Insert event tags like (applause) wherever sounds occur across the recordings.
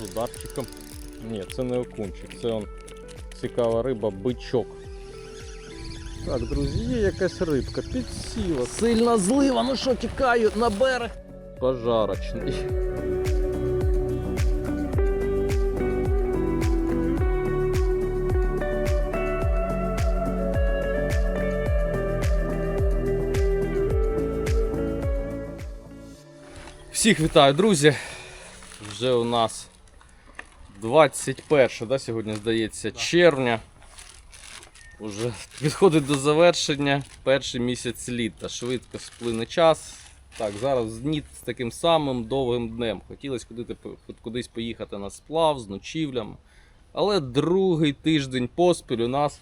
З ударчиком. Ні, це не окунчик, це он цікава риба, бичок. Так, друзі, є якась рибка, підсіла. Сильна злива, ну що, тікаю на берег. Пожарочний. Всіх вітаю, друзі. Вже у нас 21, да, сьогодні здається, червня. Уже підходить до завершення перший місяць літа. Швидко сплине час. Так, зараз дні з таким самим довгим днем. Хотілося куди, кудись поїхати на сплав з ночівлями. Але другий тиждень поспіль у нас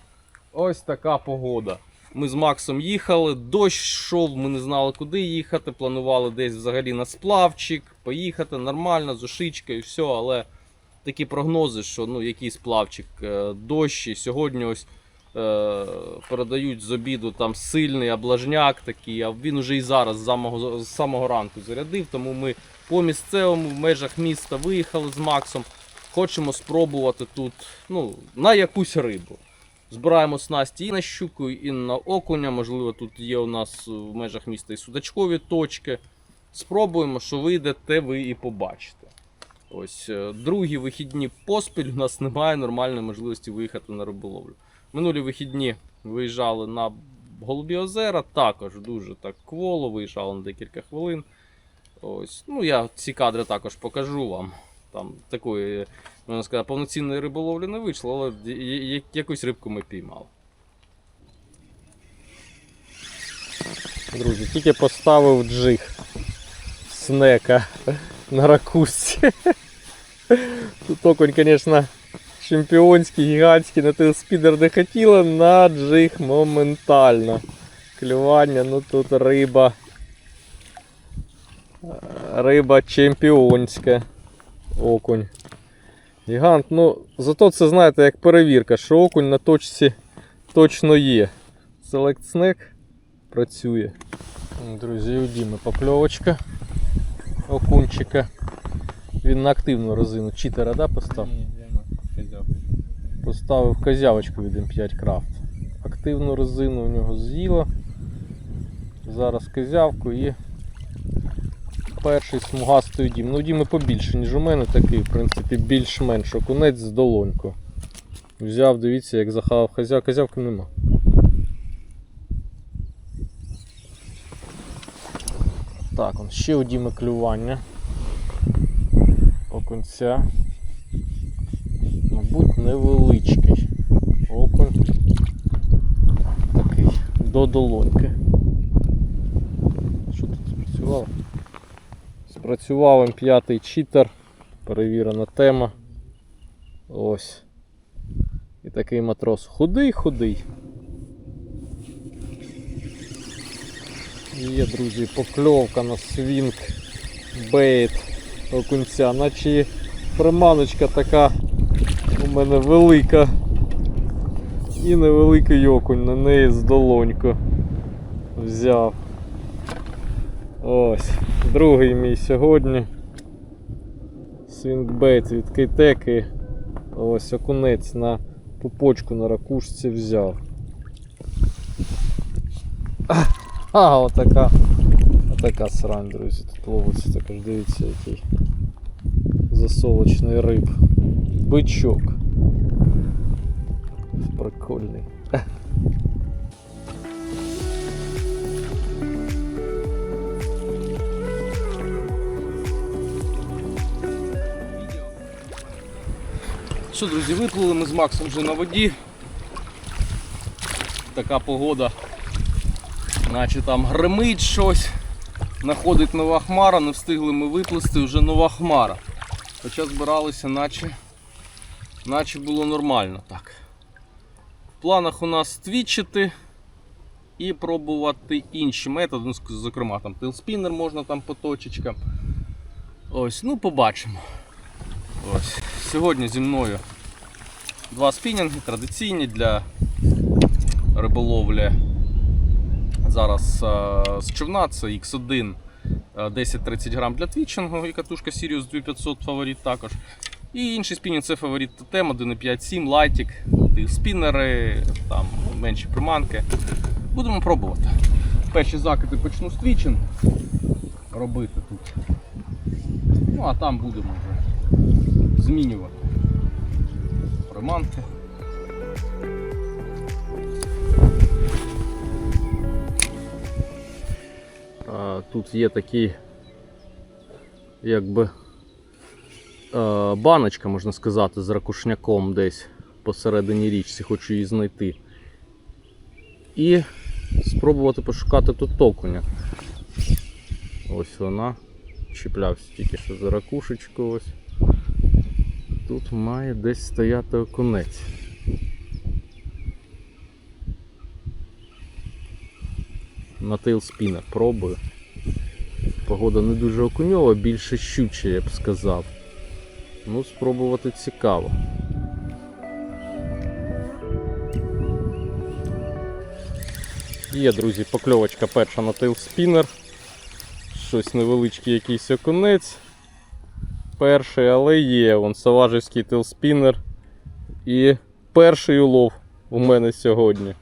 ось така погода. Ми з Максом їхали, дощ йшов, ми не знали, куди їхати. Планували десь взагалі на сплавчик, поїхати нормально, з ушичкою, все, але такі прогнози, що ну, який сплавчик, е, дощ, і сьогодні ось е, передають з обіду там сильний облажняк такий, а він уже і зараз з самого, з самого ранку зарядив, тому ми по місцевому в межах міста виїхали з Максом. Хочемо спробувати тут ну, на якусь рибу. Збираємо снасті і на щуку, і на окуня. Можливо, тут є у нас в межах міста і судачкові точки. Спробуємо, що вийде, те ви і побачите. Ось е, другі вихідні поспіль у нас немає нормальної можливості виїхати на риболовлю. Минулі вихідні виїжджали на Голубі озера, також дуже так кволо, виїжджали на декілька хвилин. Ось. Ну, я ці кадри також покажу вам. Там такої, можна сказати, повноцінної риболовлі не вийшло, але якусь рибку ми піймали. Друзі, тільки поставив джиг снека на ракусці. Тут окунь, звісно, чемпіонський, гігантський, на телспідер не хотіла, на джиг моментально. Клювання, ну тут риба. Риба чемпіонська. Окунь. Гігант, ну зато це знаєте як перевірка, що окунь на точці точно є. Select Snack працює. Друзі, у Діми покльовочка окунчика. Він на активну резину читера да, постав? Поставив козявочку від М5 Craft. Активну резину у нього з'їла. Зараз козявку і перший смугастий дім. Ну, діми побільше, ніж у мене такий, в принципі, більш-менш окунець з долоньку. Взяв, дивіться, як захавав козяв, козявки нема. Так, он ще у Діми клювання. Окунця. Мабуть, невеличкий. Окунь. Такий до долоньки. Що тут спрацювало? Спрацював М5 читер. Перевірена тема. Ось. І такий матрос худий-худий. Є, друзі, покльовка на свінг бейт окунця, наче приманочка така у мене велика і невеликий окунь на неї з долоньку взяв. Ось, другий мій сьогодні. Свінгбейт від Кейтеки. Ось окунець на пупочку на ракушці взяв. А, отака. Отака срань, друзі. Тут ловиться також, дивіться, який засолочний риб. Бичок. Прикольний. Що, друзі, виплили ми з Максом вже на воді. Така погода Наче там гримить щось, находить нова хмара, не встигли ми виплисти, вже нова хмара. Хоча збиралися, наче, наче було нормально так. В планах у нас твічити і пробувати інші методи, ну, зокрема там тилспінер можна там по точечкам. Ось, ну побачимо. Ось. Сьогодні зі мною два спінінги традиційні для риболовлі. Зараз е, з човна це X1 е, 10-30 грам для твічингу і катушка Sirius 2500 фаворит також. І інший спінінг це фаворит тотем 1.5.7, лайтік, спіннери, там менші приманки. Будемо пробувати. Перші закиди почну з твічин робити тут. Ну а там будемо вже змінювати приманки. Тут є такий, якби баночка, можна сказати, з ракушняком десь посередині річці, хочу її знайти. І спробувати пошукати тут окуня. Ось вона. Чіплявся тільки що за ракушечку ось. Тут має десь стояти окунець. На тейлспінер пробую. Погода не дуже окуньова, більше щуча, я б сказав. Ну, спробувати цікаво. Є, друзі, покльовочка перша на тейлспінер. Щось невеличкий якийсь окунець. Перший, але є. Вон Саважівський тейлспінер. І перший улов у мене сьогодні.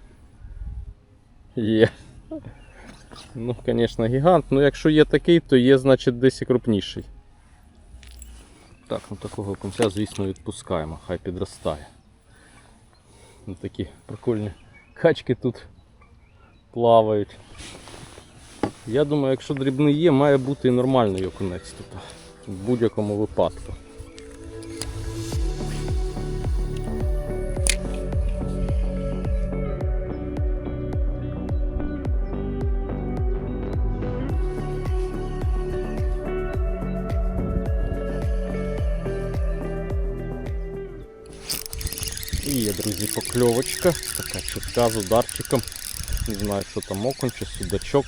Є. Ну, звісно, гігант. Ну, якщо є такий, то є, значить, десь і крупніший. Так, ну такого окунця, звісно, відпускаємо, хай підростає. Ну, такі прикольні качки тут плавають. Я думаю, якщо дрібний є, має бути і нормальний окунець тут. В будь-якому випадку. Друзі, покльовочка. Така чітка з ударчиком. Не знаю, що там окунь чи судачок.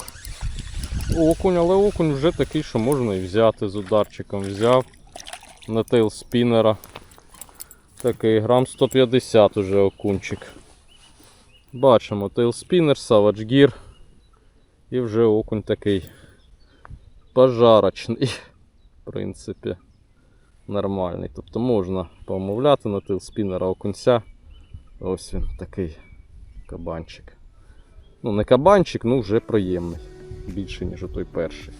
Окунь, але окунь вже такий, що можна і взяти з ударчиком. Взяв на тейл спінера. Такий грам 150 уже окунчик. Бачимо тейл спінер, Savage Gear. І вже окунь такий пожарочний. В принципі, нормальний. Тобто можна помовляти на тейл спінера окунця. Ось він такий кабанчик. Ну, не кабанчик, ну вже приємний. Більше, ніж той перший.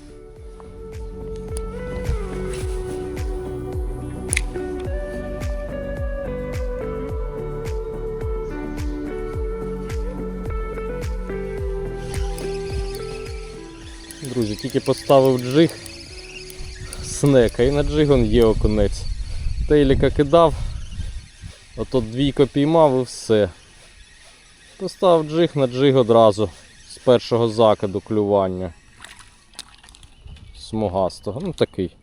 Друзі, тільки поставив джиг снека і на джигон є окунець. Тейліка кидав, ото двійко піймав і все. Поставив джиг на джиг одразу з першого закиду клювання. Смугастого. Ну такий.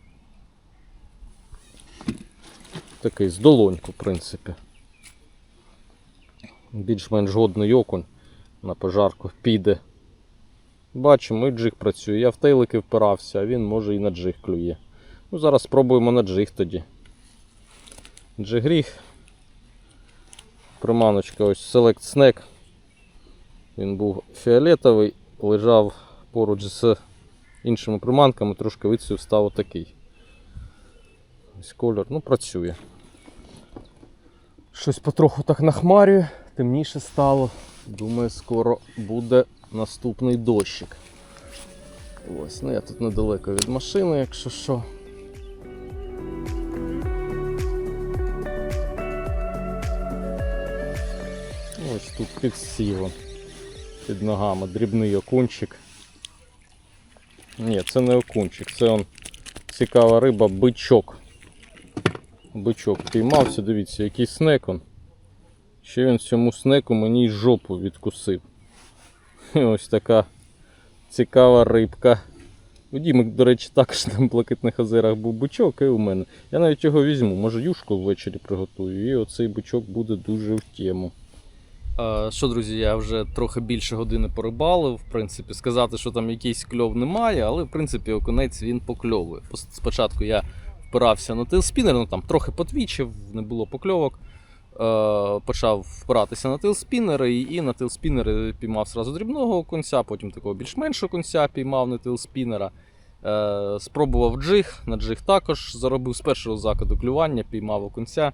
Такий з долоньку, в принципі. Більш-менш годний окунь на пожарку піде. Бачимо, і джиг працює. Я в тейлики впирався, а він може і на джиг клює. Ну, зараз спробуємо на джиг тоді. Джигріг. Приманочка ось Select Snack. Він був фіолетовий, лежав поруч з іншими приманками, трошки вицю став отакий. Ось колір, ну працює. Щось потроху так нахмарює, темніше стало. Думаю, скоро буде наступний дощик. Ось, ну я тут недалеко від машини, якщо що. Тут під сівом під ногами дрібний окунчик. Ні, це не окунчик, це он цікава риба, бичок. Бичок піймався, дивіться, який снек он. Ще він цьому снеку мені й жопу відкусив. І ось така цікава рибка. У Діми, до речі, також на блакитних озерах був бичок, і у мене. Я навіть його візьму, може юшку ввечері приготую, і оцей бичок буде дуже в тему. Е, Що, друзі, я вже трохи більше години порибалив. В принципі, сказати, що там якийсь кльов немає, але в принципі окунець він покльовує. Спочатку я впирався на тилспінер, ну там трохи потвічив, не було покльовок. Е, Почав впиратися на тилспінери і, на тилспінери піймав сразу дрібного окунця, потім такого більш-меншого окунця піймав на тилспінера. Е, спробував джиг, на джиг також заробив з першого закиду клювання, піймав окунця.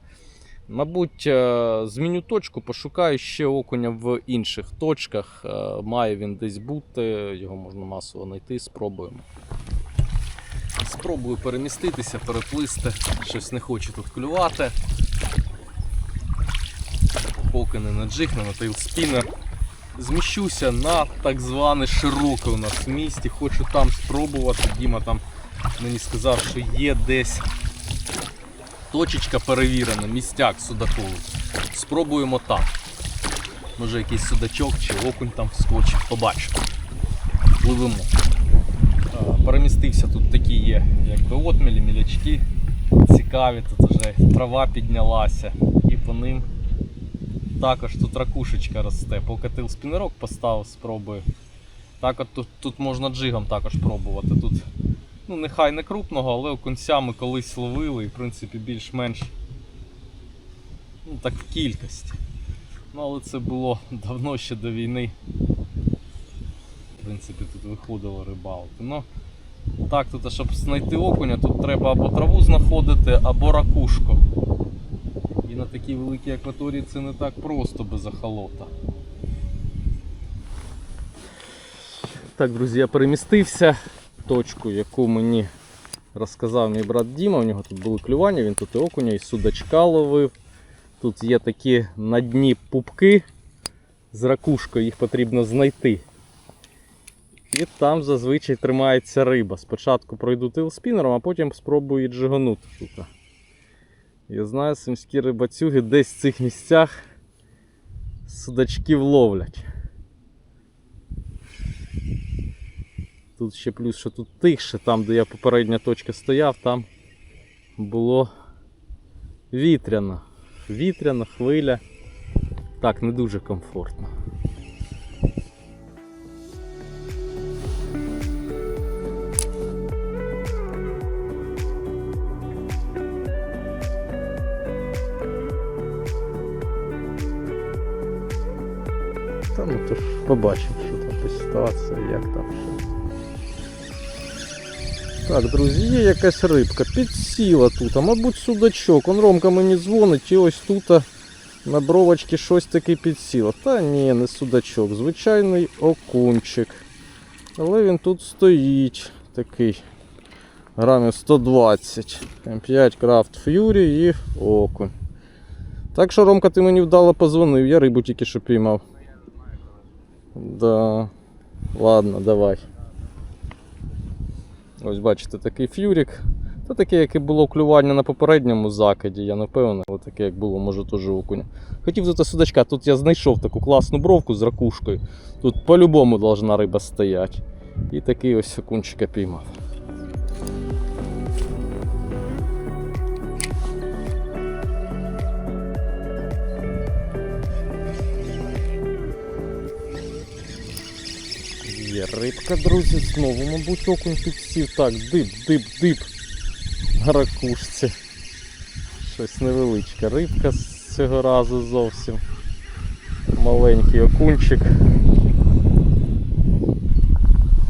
Мабуть, е, зміню точку, пошукаю ще окуня в інших точках. Е, Має він десь бути, його можна масово знайти, спробуємо. Спробую переміститися, переплисти. Щось не хочу тут клювати. Поки не на джиг, не на тейлспінер. Зміщуся на так зване широке у нас в місті. Хочу там спробувати. Діма там мені сказав, що є десь точечка перевірена, містяк судаковий. Спробуємо там. Може якийсь судачок чи окунь там вскочить, побачимо. Пливемо. Перемістився тут такі є, якби отмілі, мілячки. Цікаві, тут вже трава піднялася і по ним також тут ракушечка росте. Поки спінерок поставив, спробую. Так от тут, тут можна джигом також пробувати. Тут ну нехай не крупного, але окунця ми колись ловили і в принципі більш-менш ну, так в кількості. Ну але це було давно ще до війни. В принципі, тут виходило рибалки. Ну, так, тут, щоб знайти окуня, тут треба або траву знаходити, або ракушку. І на такій великій акваторії це не так просто без ахолота. Так, друзі, я перемістився. Точку, яку мені розказав мій брат Діма. У нього тут були клювання, він тут і окуня, і судачка ловив. Тут є такі на дні пупки з ракушкою, їх потрібно знайти. І там зазвичай тримається риба. Спочатку пройду тилспінером, а потім спробую джиганути тут. Я знаю, сумські рибацюги десь в цих місцях судачків ловлять. Тут ще плюс, що тут тихше, там, де я попередня точка стояв, там було вітряно. Вітряна хвиля. Так, не дуже комфортно. Та ну то ж побачимо, що там по ситуації, як там що. Так, друзі, є якась рибка, підсіла тут, а мабуть судачок. Он Ромка мені дзвонить і ось тут на бровочці щось таке підсіло. Та ні, не судачок, звичайний окунчик. Але він тут стоїть такий. Грамів 120. М5 Craft Fury і окунь. Так що, Ромка, ти мені вдало позвонив, я рибу тільки що піймав. Да. Ладно, давай. Ось бачите, такий фюрік. Та таке, як і було клювання на попередньому закиді, я не впевнений, таке, як було, може теж окуня. Хотів зати судачка, тут я знайшов таку класну бровку з ракушкою. Тут по-любому должна риба стояти. І такий ось окунчика піймав. Рибка, друзі, знову, мабуть, окунь підсів. Так, дип, дип, дип. На ракушці. Щось невеличке. Рибка з цього разу зовсім. Маленький окунчик.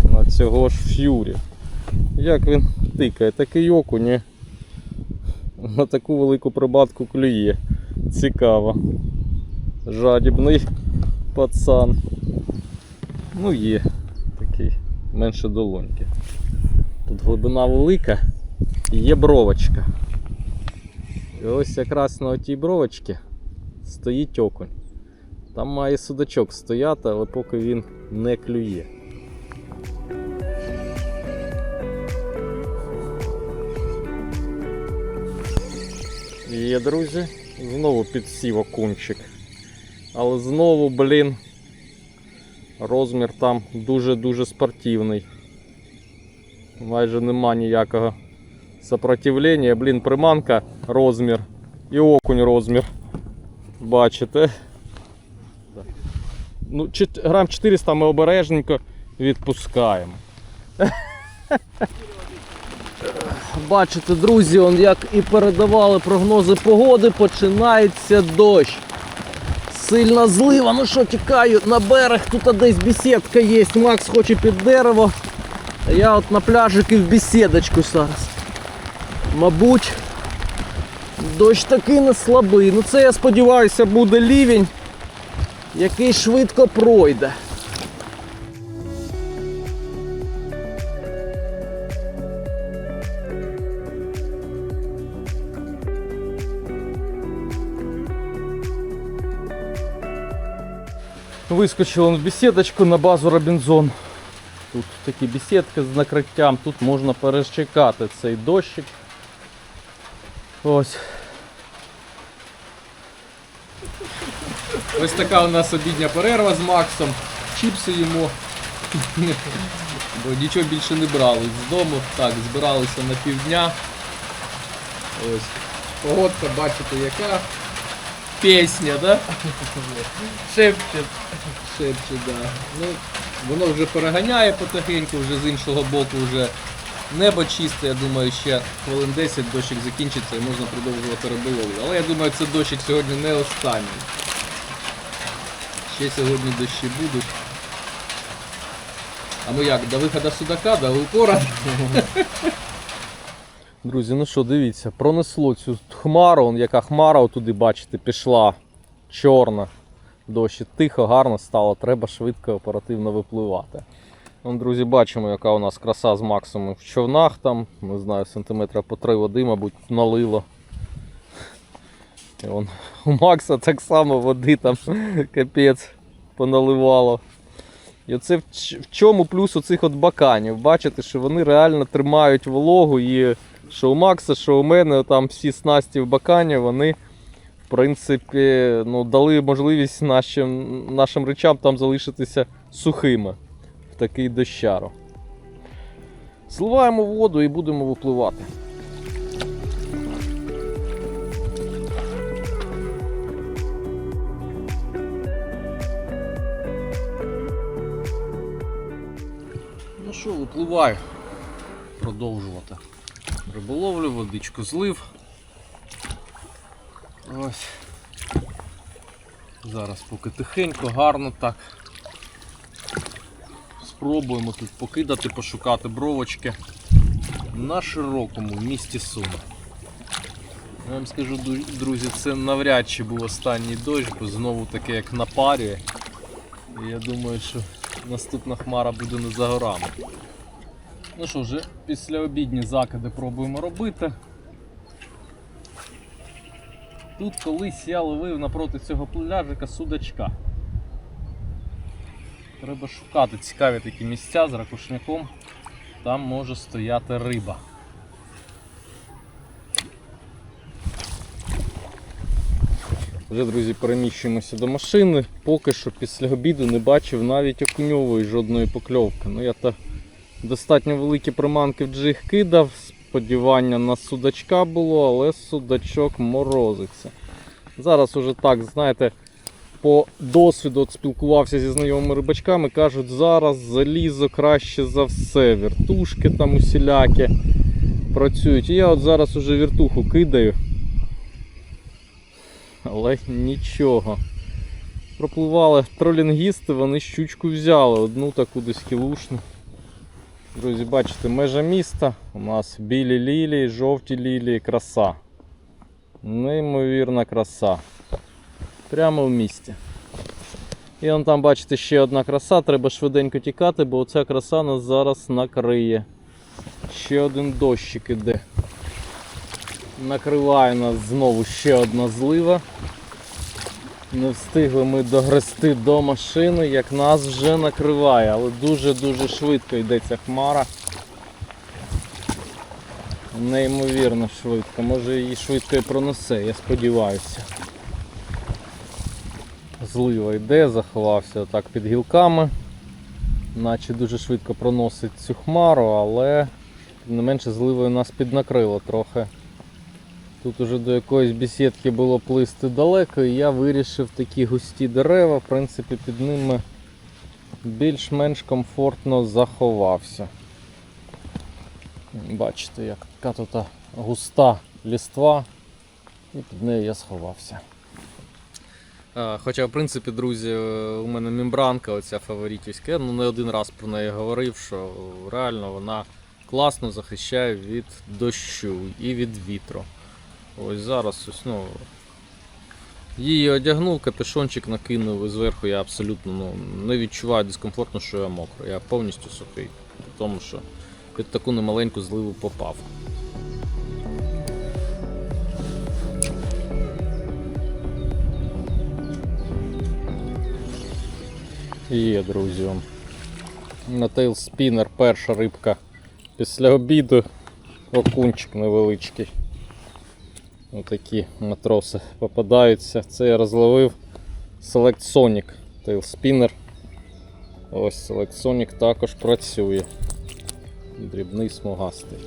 На цього ж ф'юрі. Як він тикає, такий окунь на таку велику прибатку клює. Цікаво. Жадібний пацан. Ну є менше долоньки. Тут глибина велика і є бровочка. І ось якраз на отій бровочці стоїть окунь. Там має судачок стояти, але поки він не клює. Є, друзі, знову підсів окунчик. Але знову, блін, Розмір там дуже-дуже спортивний. Майже нема ніякого сопротивлення. Блін, приманка розмір і окунь розмір. Бачите? Ну, грам 400 ми обережненько відпускаємо. (laughs) Бачите, друзі, он як і передавали прогнози погоди, починається дощ. Сильна злива, ну що, тікаю на берег, тут десь бесідка є. Макс хоче під дерево. Я от на пляжик і в бесідочку зараз. Мабуть, дощ такий не слабий. Ну це я сподіваюся буде лівень, який швидко пройде. Вискочив он в бесідочку на базу Робінзон. Тут такі бесідки з накриттям, тут можна перечекати цей дощик. Ось. Ось така у нас обідня перерва з Максом. Чіпси їмо. Бо нічого більше не брали з дому. Так, збиралися на півдня. Ось. Погодка, бачите, яка. Пісня, да? Шепче. Шепче, да. Ну, воно вже переганяє потихеньку, вже з іншого боку вже небо чисте, я думаю, ще хвилин 10 дощик закінчиться і можна продовжувати риболовлю. Але я думаю, це дощик сьогодні не останній. Ще сьогодні дощі будуть. А ну як, до виходу судака, до упора? Друзі, ну що, дивіться, пронесло цю хмару, он яка хмара туди, бачите, пішла чорна. Дощі тихо, гарно стало, треба швидко, оперативно випливати. Вон, друзі, бачимо, яка у нас краса з Максом в човнах там, не знаю, сантиметра по три води, мабуть, налило. І вон, у Макса так само води там (laughs) капець поналивало. І оце в чому плюс оцих от баканів. Бачите, що вони реально тримають вологу і що у Макса, що у мене, там всі снасті в бакані, вони в принципі ну, дали можливість нашим, нашим речам там залишитися сухими в такий дощаро. Зливаємо воду і будемо випливати. Ну що, випливаю. Продовжувати. Риболовлю, водичку злив. Ось. Зараз поки тихенько, гарно так. Спробуємо тут покидати, пошукати бровочки на широкому місті Суми. Я вам скажу, друзі, це навряд чи був останній дощ, бо знову таке як напарює. І я думаю, що наступна хмара буде не за горами. Ну що, вже після обідні закиди пробуємо робити. Тут колись я ловив напроти цього пляжика судачка. Треба шукати цікаві такі місця з ракушняком. Там може стояти риба. Вже, друзі, переміщуємося до машини. Поки що після обіду не бачив навіть окуньової жодної покльовки. Ну, я та достатньо великі приманки в джиг кидав. Сподівання на судачка було, але судачок морозиться. Зараз уже так, знаєте, по досвіду спілкувався зі знайомими рибачками, кажуть, зараз залізо краще за все. Вертушки там усілякі працюють. І я от зараз уже вертуху кидаю. Але нічого. Пропливали тролінгісти, вони щучку взяли, одну таку десь кілушну. Друзі, бачите, межа міста. У нас білі лілії, жовті лілії, краса. Неймовірна краса. Прямо в місті. І вон там, бачите, ще одна краса, треба швиденько тікати, бо оця краса нас зараз накриє. Ще один дощик іде. Накриває нас знову ще одна злива. Не встигли ми догрести до машини, як нас вже накриває, але дуже-дуже швидко йде ця хмара. Неймовірно швидко. Може її швидко і пронесе, я сподіваюся. Злива йде, заховався так під гілками. Наче дуже швидко проносить цю хмару, але тим не менше зливою нас піднакрило трохи. Тут уже до якоїсь бесідки було плисти далеко, і я вирішив такі густі дерева, в принципі, під ними більш-менш комфортно заховався. Бачите, як така тут густа ліства, і під нею я сховався. Хоча, в принципі, друзі, е, у мене мембранка, оця фаворитівська, я ну, не один раз про неї говорив, що реально вона класно захищає від дощу і від вітру. Ось зараз ось, ну, її одягнув, капюшончик накинув і зверху я абсолютно ну, не відчуваю дискомфортно, що я мокрий. Я повністю сухий, тому що під таку немаленьку зливу попав. Є, друзі. На тейлспінер перша рибка після обіду. Окунчик невеличкий. Отакі матроси попадаються. Це я розловив Select Sonic тейлспінер. Ось Select Sonic також працює. Дрібний смугастий.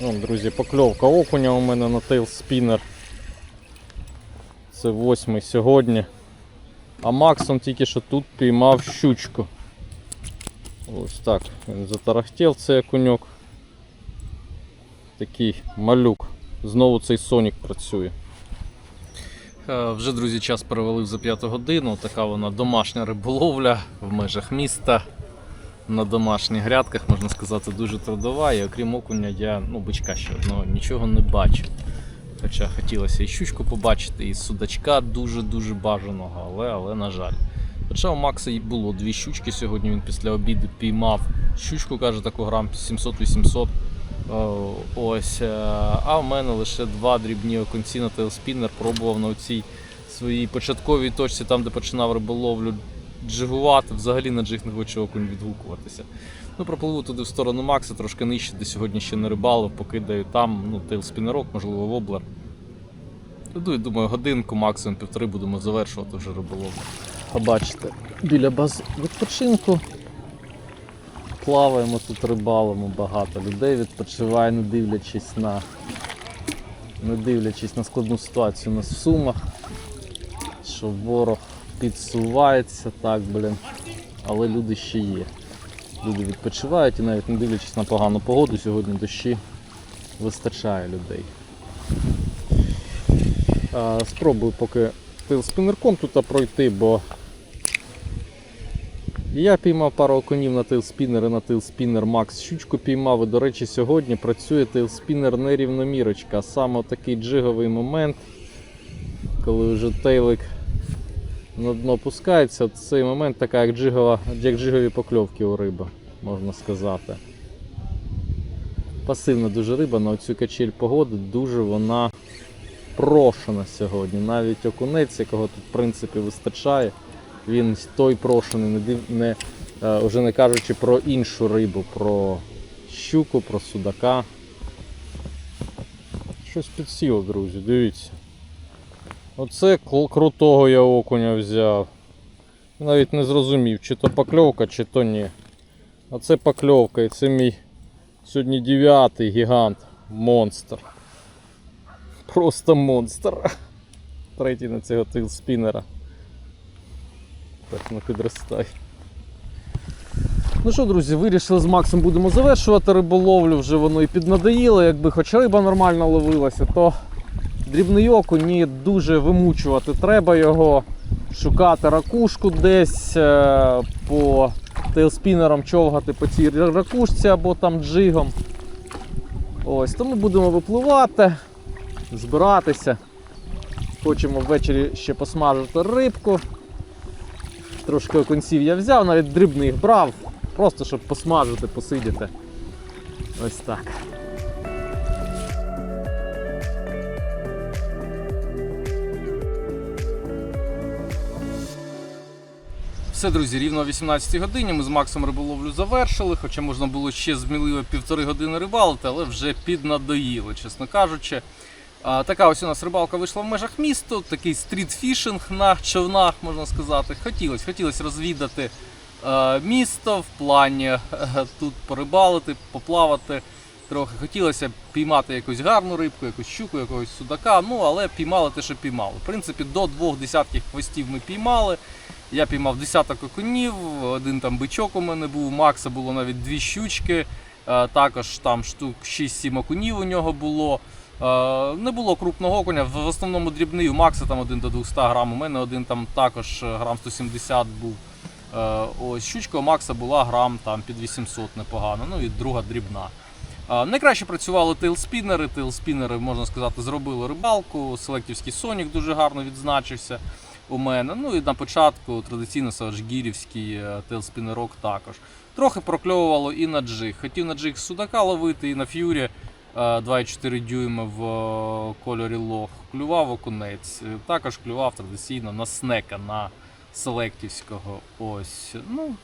Вон, друзі, покльовка окуня у мене на тейлспінер. Це восьмий сьогодні. А Максом тільки що тут піймав щучку. Ось так. Він затарахтів цей окуньок. Такий малюк. Знову цей Сонік працює. Е, Вже, друзі, час перевалив за п'яту годину. Така вона домашня риболовля в межах міста. На домашніх грядках, можна сказати, дуже трудова. І окрім окуня, я ну, бичка ще одного нічого не бачу. Хоча хотілося і щучку побачити, і судачка дуже-дуже бажаного, але, але на жаль. Хоча у Макса було дві щучки сьогодні, він після обіду піймав щучку, каже, таку грам 700-800. Е, Ось, е, а в мене лише два дрібні оконці на тейлспінер пробував на цій своїй початковій точці, там де починав риболовлю джигувати, взагалі на джиг не хоче окунь відгукуватися. Ну, пропливу туди в сторону Макса, трошки нижче, де сьогодні ще не рибалив, покидаю там, ну, тейлспінерок, можливо, воблер. Іду і думаю, годинку, максимум півтори будемо завершувати вже риболовлю. Побачите, біля баз відпочинку. Плаваємо тут рибалимо багато людей відпочиває, не дивлячись на не дивлячись на складну ситуацію у нас в Сумах, що ворог підсувається так, блін. Але люди ще є. Люди відпочивають і навіть не дивлячись на погану погоду, сьогодні дощі вистачає людей. Спробую поки тейлспінерком тут пройти, бо я піймав пару окунів на тейлспінер і на тейлспінер Макс щучку піймав. І, до речі, сьогодні працює тейлспінер нерівномірочка. Саме такий джиговий момент, коли вже тейлик на дно опускається, от цей момент така як, джигова, як джигові покльовки у риби, можна сказати. Пасивна дуже риба на оцю качель погоди, дуже вона прошена сьогодні. Навіть окунець, якого тут в принципі вистачає, він той прошений, не, не, е, вже не кажучи про іншу рибу, про щуку, про судака. Щось підсіло, друзі, дивіться. Оце крутого я окуня взяв. Навіть не зрозумів, чи то покльовка, чи то ні. А це покльовка, і це мій сьогодні дев'ятий гігант, монстр. Просто монстр. Третій на цього тилспінера. Так, ну підростай. Ну що, друзі, вирішили з Максом будемо завершувати риболовлю, вже воно і піднадоїло, якби хоч риба нормально ловилася, то дрібний окунь дуже вимучувати треба його, шукати ракушку десь е, по тейлспінерам човгати по цій ракушці або там джигом. Ось, тому будемо випливати, збиратися. Хочемо ввечері ще посмажити рибку. Трошки окунців я взяв, навіть дрібних брав, просто щоб посмажити, посидіти. Ось так. Все, друзі, рівно о 18 годині ми з Максом риболовлю завершили, хоча можна було ще зміливо півтори години рибалити, але вже піднадоїли, чесно кажучи. А, така ось у нас рибалка вийшла в межах місту, такий стрітфішинг на човнах, можна сказати. Хотілося, хотілося розвідати е, місто в плані е, тут порибалити, поплавати. Трохи хотілося піймати якусь гарну рибку, якусь щуку, якогось судака. Ну але піймали те, що піймали. В принципі, до двох десятків хвостів ми піймали. Я піймав десяток окунів, один там бичок у мене був, у Макса було навіть дві щучки. Е, Також там штук 6-7 окунів у нього було. Е, Не було крупного окуня, в основному дрібний, у Макса там один до 200 грам, у мене один там також е, грам 170 був. Ось щучка у Макса була грам там під 800 непогано, ну і друга дрібна. Найкраще працювали тейлспінери. Тейлспінери, можна сказати, зробили рибалку. Селектівський Сонік дуже гарно відзначився у мене. Ну і на початку традиційно саважгірівський тейлспінерок також. Трохи прокльовувало і на джиг. Хотів на джиг судака ловити, і на ф'юрі е, 2,4 дюйми в е, кольорі лох. Клював окунець. Е, Також клював традиційно на снека, на селектівського. Ось. Ну,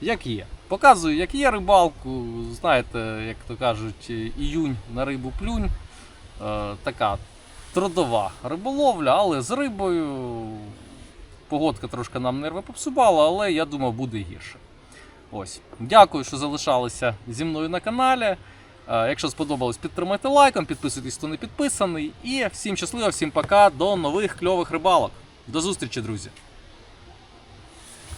як є. Показую, як є рибалку. Знаєте, як то кажуть, е, іюнь на рибу плюнь. Е, така трудова риболовля, але з рибою. Погодка трошки нам нерви попсувала, але я думав, буде гірше. Ось. Дякую, що залишалися зі мною на каналі. Е, Якщо сподобалось, підтримайте лайком, підписуйтесь, хто не підписаний. І всім щасливо, всім пока, до нових кльових рибалок. До зустрічі, друзі!